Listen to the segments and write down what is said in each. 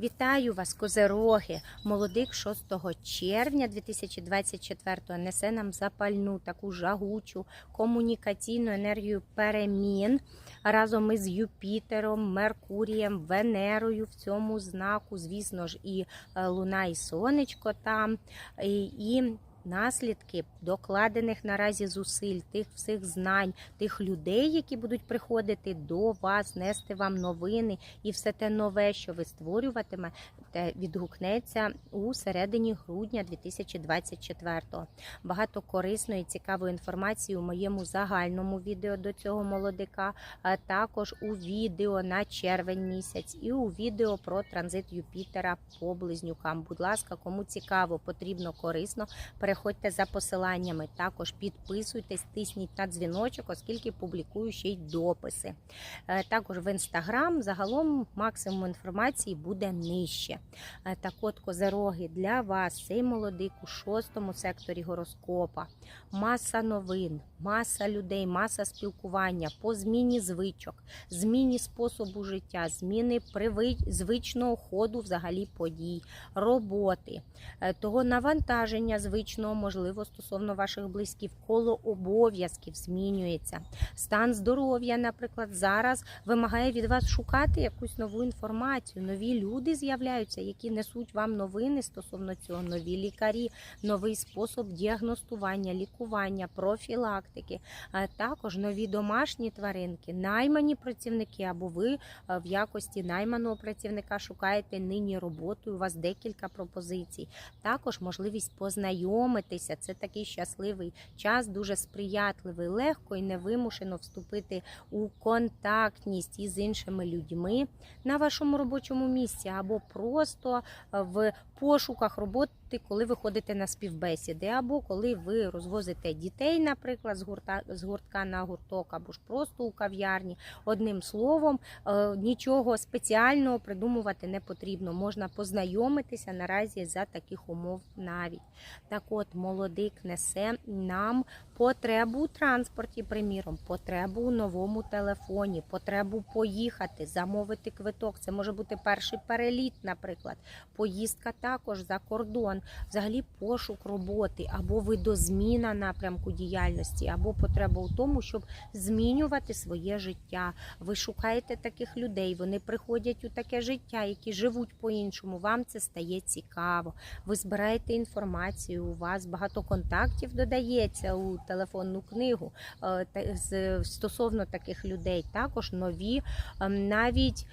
Вітаю вас, козероги! Молодик 6 червня 2024 несе нам запальну таку жагучу комунікаційну енергію перемін разом із Юпітером, Меркурієм, Венерою в цьому знаку. Звісно ж, і е, Луна, і Сонечко там. І наслідки докладених наразі зусиль, тих всіх знань, тих людей, які будуть приходити до вас, нести вам новини, і все те нове, що ви створюватиме, відгукнеться у середині грудня 2024-го. Багато корисної, цікавої інформації у моєму загальному відео до цього молодика, а також у відео на червень місяць, і у відео про транзит Юпітера по близнюкам. Будь ласка, кому цікаво, потрібно корисно. Переходьте за посиланнями. Також підписуйтесь, тисніть на дзвіночок, оскільки публікую ще й дописи. Е, Також в інстаграм загалом максимум інформації буде нижче. Е, Так от, козероги, для вас цей молодик у шостому секторі гороскопа. Маса новин, маса людей, маса спілкування по зміні звичок, зміні способу життя, зміни звичного ходу взагалі подій, роботи, е, того навантаження звичного, можливо, стосовно ваших близьких, коло обов'язків змінюється. Стан здоров'я, наприклад, зараз вимагає від вас шукати якусь нову інформацію. Нові люди з'являються, які несуть вам новини стосовно цього, нові лікарі, новий спосіб діагностування, лікування, профілактики, а також нові домашні тваринки, наймані працівники, або ви е, в якості найманого працівника шукаєте нині роботу. У вас декілька пропозицій. Також можливість познайомитися. Це такий щасливий час, дуже сприятливий, легко і невимушено вступити у контактність із іншими людьми на вашому робочому місці, або просто е, в пошуках роботи, коли ви ходите на співбесіди, або коли ви розвозите дітей, наприклад, з гурта з гуртка на гурток, або ж просто у кав'ярні. Одним словом, е, нічого спеціального придумувати не потрібно. Можна познайомитися наразі за таких умов навіть. Так от, молодик несе нам потребу у транспорті, приміром, потребу у новому телефоні, потребу поїхати, замовити квиток. Це може бути перший переліт, наприклад, поїздка також за кордон, взагалі пошук роботи, або видозміна напрямку діяльності, або потреба у тому, щоб змінювати своє життя. Ви шукаєте таких людей, вони приходять у таке життя, які живуть по-іншому. Вам це стає цікаво. Ви збираєте інформацію, у вас багато контактів додається у телефонну книгу е, стосовно таких людей. Також нові ем, навіть.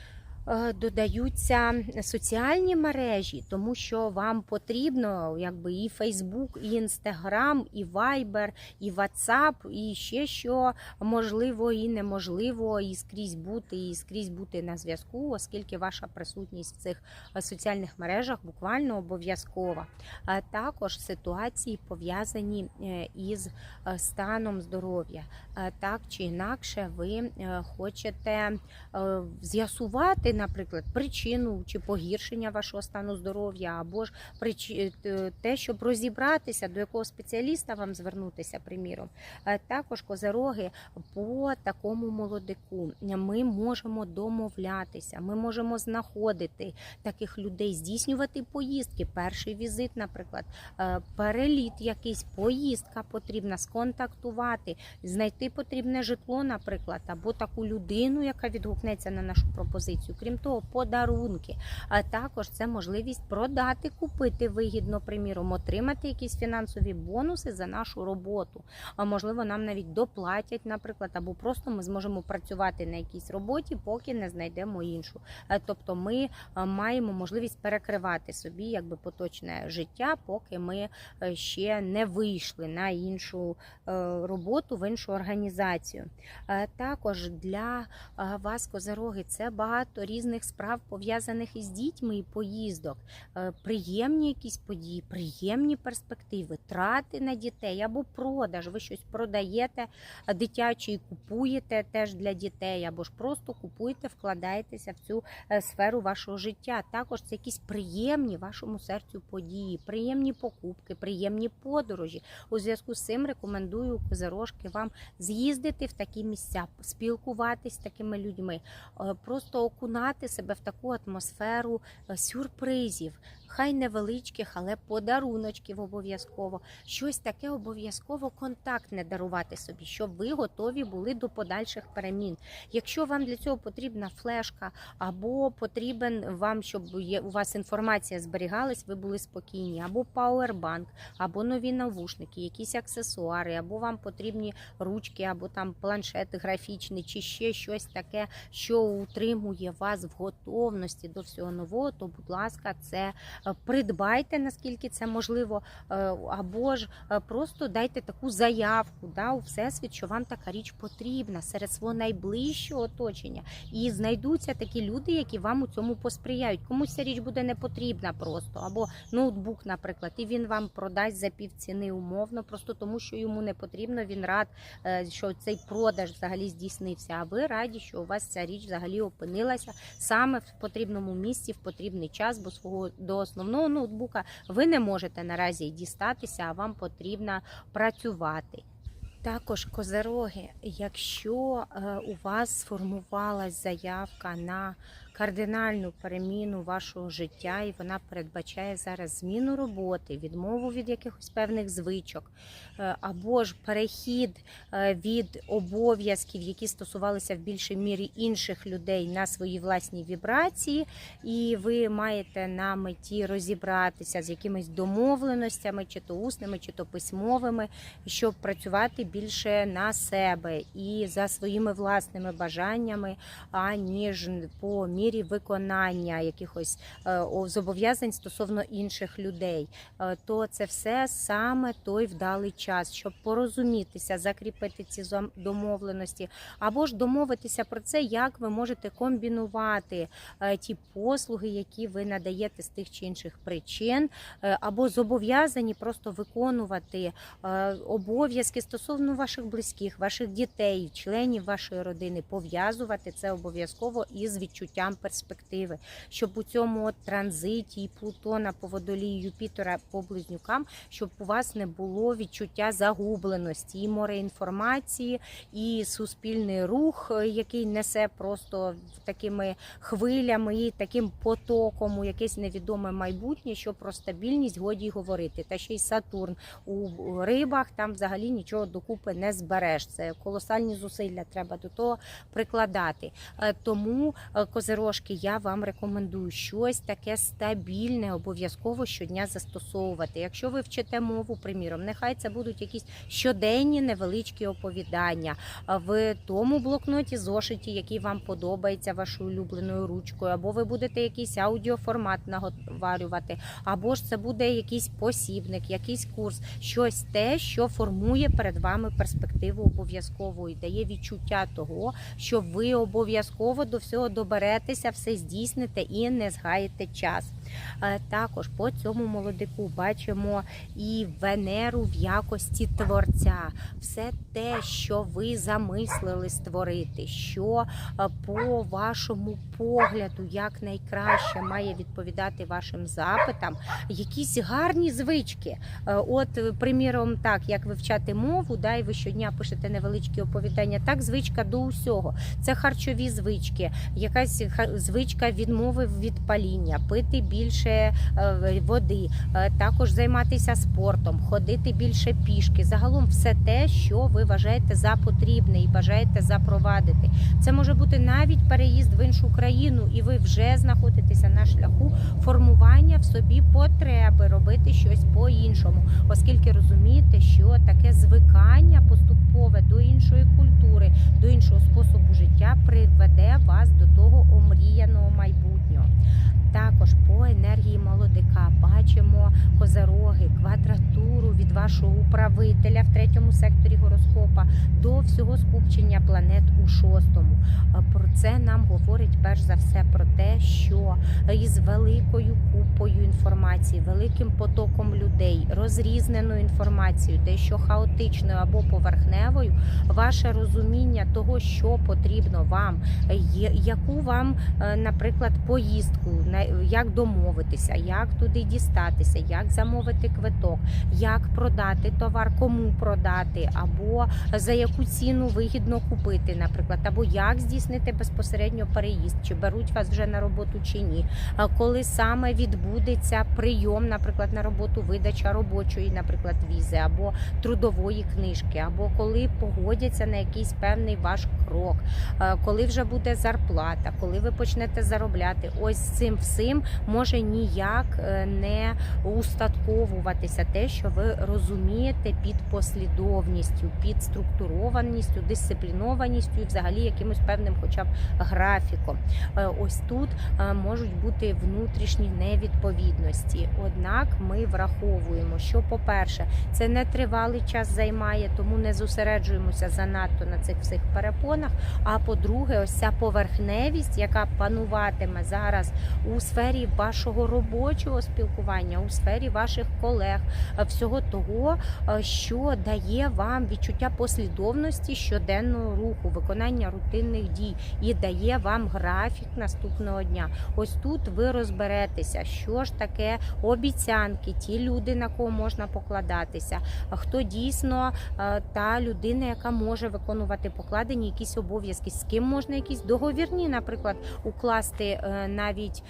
Е, Додаються соціальні мережі, тому що вам потрібно якби і Фейсбук, і Інстаграм, і Вайбер, і Ватсап, і ще що можливо і неможливо, і скрізь бути, і скрізь бути на зв'язку, оскільки ваша присутність в цих е, соціальних мережах буквально обов'язкова. Також ситуації пов'язані е, із е, станом здоров'я. Е, Так чи інакше, ви е, хочете е, з'ясувати, наприклад, причину чи погіршення вашого стану здоров'я, або ж е, те, щоб розібратися, до якого спеціаліста вам звернутися, приміром. Е, Також козероги по такому молодику ми можемо домовлятися, ми можемо знаходити таких людей, здійснювати поїздки. Перший візит, наприклад, е, переліт, якийсь поїздка потрібна, сконтактувати, знайти потрібне житло, наприклад, або таку людину, яка відгукнеться на нашу пропозицію. Крім того, подарунки. А також це можливість продати, купити вигідно, приміром, отримати якісь фінансові бонуси за нашу роботу. А можливо, нам навіть доплатять, наприклад, або просто ми зможемо працювати на якійсь роботі, поки не знайдемо іншу. Е, Тобто ми е, маємо можливість перекривати собі якби поточне життя, поки ми е, ще не вийшли на іншу роботу, в іншу організацію. Також для вас, козероги, це багато різних справ пов'язаних із дітьми і поїздок, Е, приємні якісь події, приємні перспективи, трати на дітей або продаж. Ви щось продаєте дитяче і купуєте теж для дітей, або ж просто купуєте, вкладаєтеся в цю е, сферу вашого життя. Також це якісь приємні вашому серцю події, приємні покупки, приємні подорожі. У зв'язку з цим рекомендую козирожки вам з'їздити в такі місця, спілкуватись з такими людьми, е, просто окунати. Окунати себе в таку атмосферу е, сюрпризів, хай невеличких, але подаруночків обов'язково. Щось таке обов'язково контактне дарувати собі, щоб ви готові були до подальших перемін. Якщо вам для цього потрібна флешка, або потрібен вам, щоб у вас інформація зберігалась, ви були спокійні, або пауербанк, або нові навушники, якісь аксесуари, або вам потрібні ручки, або там планшет графічний, чи ще щось таке, що утримує вас в готовності до всього нового, то, будь ласка, це придбайте, наскільки це можливо, е, або ж е, просто дайте таку заявку да, у всесвіт, що вам така річ потрібна серед свого найближчого оточення. І знайдуться такі люди, які вам у цьому посприяють. Комусь ця річ буде не потрібна просто, або ноутбук, наприклад, і він вам продасть за півціни умовно, просто тому що йому не потрібно. Він рад, е, що цей продаж взагалі здійснився. А ви раді, що у вас ця річ взагалі опинилася саме в потрібному місці, в потрібний час, бо свого до основного ноутбука ви не можете наразі дістатися, а вам потрібно працювати. Також козероги, якщо е, у вас сформувалась заявка на кардинальну переміну вашого життя, і вона передбачає зараз зміну роботи, відмову від якихось певних звичок, е, або ж перехід е, від обов'язків, які стосувалися в більшій мірі інших людей на свої власні вібрації, і ви маєте на меті розібратися з якимись домовленостями, чи то усними, чи то письмовими, щоб працювати більше на себе і за своїми власними бажаннями, аніж по мірі виконання якихось е, зобов'язань стосовно інших людей, Е, то це все саме той вдалий час, щоб порозумітися, закріпити ці домовленості, або ж домовитися про це, як ви можете комбінувати е, ті послуги, які ви надаєте з тих чи інших причин, або зобов'язані просто виконувати обов'язки стосовно ваших близьких, ваших дітей, членів вашої родини, пов'язувати це обов'язково із відчуттям перспективи, щоб у цьому от транзиті і Плутона по водолії Юпітера по близнюкам, щоб у вас не було відчуття загубленості і море інформації, і суспільний рух, е, який несе просто такими хвилями і таким потоком у якесь невідоме майбутнє, що про стабільність годі говорити. Та ще й Сатурн у рибах там взагалі нічого докупи не збереш. Це колосальні зусилля треба до того прикладати. Е, Тому е, козирожки, я вам рекомендую щось таке стабільне, обов'язково щодня застосовувати. Якщо ви вчите мову, приміром, нехай це будуть якісь щоденні невеличкі оповідання в тому блокноті зошиті, який вам подобається вашою улюбленою ручкою, або ви будете якийсь аудіоформат наговарювати, або ж це буде якийсь посібник, якийсь курс, щось те, що формує перед вами перспективу обов'язково і дає відчуття того, що ви обов'язково до всього доберетеся, все здійсните і не згаєте час. Е, Також по цьому молодику бачимо і Венеру в якості творця, все те, що ви замислили створити, що е, по вашому погляду як найкраще має відповідати вашим запитам, якісь гарні звички. Е, От, приміром, так як вивчати мову, да, і ви щодня пишете невеличкі оповідання, так звичка до усього. Це харчові звички, якась звичка відмови від паління, пити більше е, води, е, також займатися спортом, ходити більше пішки. Загалом все те, що ви вважаєте за потрібне і бажаєте запровадити. Це може бути навіть переїзд в іншу країну, і ви вже знаходитеся на шляху формування в собі потреби робити щось по-іншому, оскільки розумієте, що таке звикання поступове до іншої культури, до іншого способу життя приведе вас до того омріяного майбутнього. Також по енергії молодика бачимо козероги, квадратуру від вашого управителя в третьому секторі гороскопа до всього скупчення планет у шостому. Про це нам говорить перш за все про те, що із великою купою інформації, великим потоком людей, розрізненою інформацією, дещо хаотичною або поверхневою, ваше розуміння того, що потрібно вам, яку вам, е, наприклад, поїздку, на- як домовитися, як туди дістатися, як замовити квиток, як продати товар, кому продати, або за яку ціну вигідно купити, наприклад, або як здійснити безпосередньо переїзд, чи беруть вас вже на роботу чи ні. Коли саме відбудеться прийом, наприклад, на роботу видача робочої, наприклад, візи, або трудової книжки, або коли погодяться на якийсь певний ваш крок, коли вже буде зарплата, коли ви почнете заробляти, ось цим всім може ніяк е, не устатковуватися те, що ви розумієте під послідовністю, під структурованістю, дисциплінованістю і взагалі якимось певним, хоча б графіком. Е, Ось тут е, можуть бути внутрішні невідповідності. Однак ми враховуємо, що, по-перше, це не тривалий час займає, тому не зосереджуємося занадто на цих всіх перепонах. А по-друге, ось ця поверхневість, яка пануватиме зараз у сфері вашого робочого спілкування, у сфері ваших колег, е, всього того, е, що дає вам відчуття послідовності щоденного руху, виконання рутинних дій і дає вам графік наступного дня. Ось тут ви розберетеся, що ж таке обіцянки, ті люди, на кого можна покладатися, хто дійсно е, та людина, яка може виконувати покладені якісь обов'язки, з ким можна якісь договірні, наприклад, укласти навіть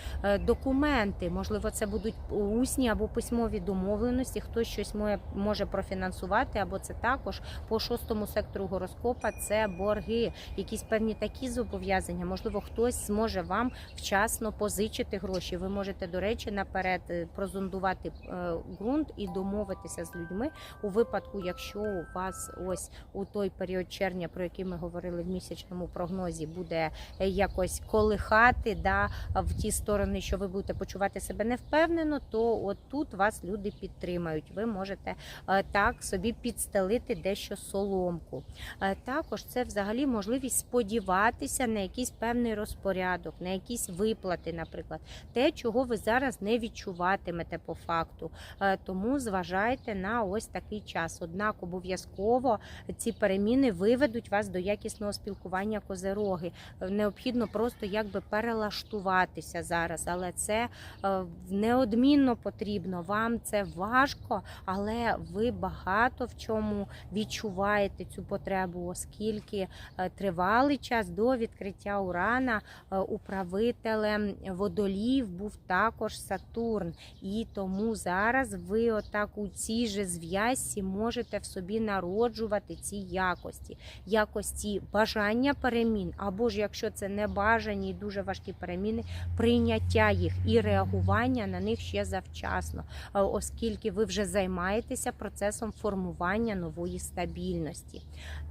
документи. Можливо, це будуть усні або письмові домовленості. Хтось щось може профінансувати, або це також по шостому сектору гороскопа. Це борги, якісь певні такі зобов'язання. Можливо, хтось зможе вам вчасно позичити гроші. Ви можете, до речі, наперед е, прозондувати е, ґрунт і домовитися з людьми у випадку, якщо у вас ось у той період червня, про який ми говорили в місячному прогнозі, буде е, якось колихати да, в ті сторони, що ви будете почувати себе невпевнено, то от тут вас люди підтримають. Ви можете е, так собі підстелити дещо соломку. Е, Також це взагалі можливість сподіватися на якийсь певний розпорядок, на якісь виплати, наприклад, те, чого ви зараз не відчуватимете по факту. Е, Тому зважайте на ось такий час. Однак обов'язково ці переміни виведуть вас до якісного спілкування козероги. Необхідно просто якби перелаштуватися зараз, але це е, неодмінно потрібно. Вам це важко, але ви багато в чому відчуваєте цю потребу, оскільки е, тривалий час до відкриття Урана е, управителем водолів був також Сатурн. І тому зараз ви отак у цій же зв'язці можете в собі народжувати ці якості, якості бажання перемін, або ж якщо це не бажані і дуже важкі переміни, прийняття їх і реагування на них ще завчасно, е, оскільки ви вже займаєтеся процесом формування нової стабільності.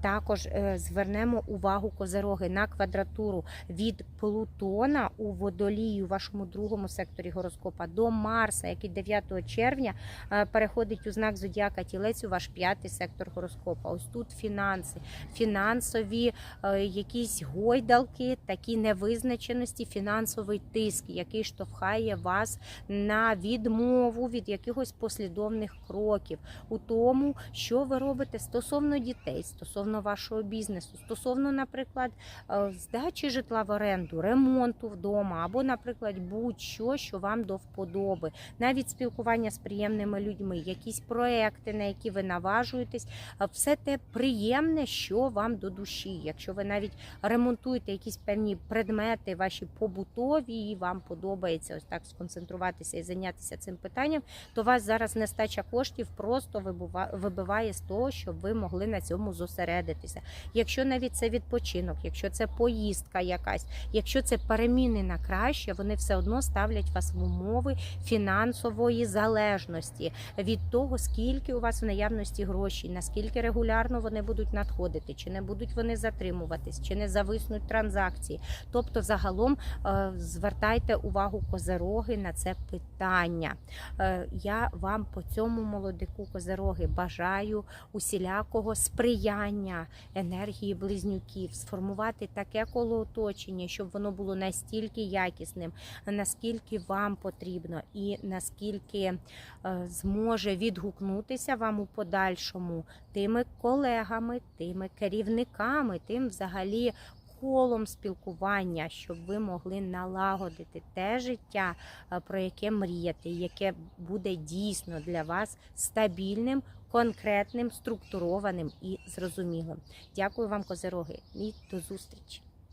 Також е, звернемо увагу козероги на квадратуру від Плутона у водолії у вашому другому секторі гороскопа до Марса, який 9 червня е, переходить у знак зодіака Тілець у ваш п'ятий сектор гороскопа. Ось тут фінанси, фінансові якісь гойдалки, такі невизначеності, фінансовий тиск, який штовхає вас на відмову від якихось послідовних кроків у тому, що ви робите стосовно дітей, стосовно вашого бізнесу, стосовно, наприклад, е, здачі житла в оренду, ремонту вдома, або, наприклад, будь-що, що вам до вподоби, навіть спілкування з приємними людьми, якісь проекти, на які ви наважуєтесь, е, все те приємне, що вам до душі. Якщо ви навіть ремонтуєте якісь певні предмети, ваші побутові, і вам подобається ось так сконцентруватися і зайнятися цим питанням, то вас зараз нестача коштів просто вибиває з того, щоб ви могли на цьому зосередитися. Якщо навіть це відпочинок, якщо це поїздка якась, якщо це переміни на краще, вони все одно ставлять вас в умови фінансової залежності від того, скільки у вас в наявності грошей, наскільки регулярно вони будуть надходити, чи не будуть вони затримуватись, чи не зависнуть транзакції. Тобто, загалом е, звертайте увагу козероги на це питання. Е, Я вам по цьому молодику козероги бажаю усілякого сприяння енергії близнюків, сформувати таке коло оточення, щоб воно було настільки якісним, наскільки вам потрібно і наскільки е, зможе відгукнутися вам у подальшому тими колегами, тими керівниками, тим взагалі колом спілкування, щоб ви могли налагодити те життя, е, про яке мрієте, яке буде дійсно для вас стабільним, конкретним, структурованим і зрозумілим. Дякую вам, козероги, і до зустрічі!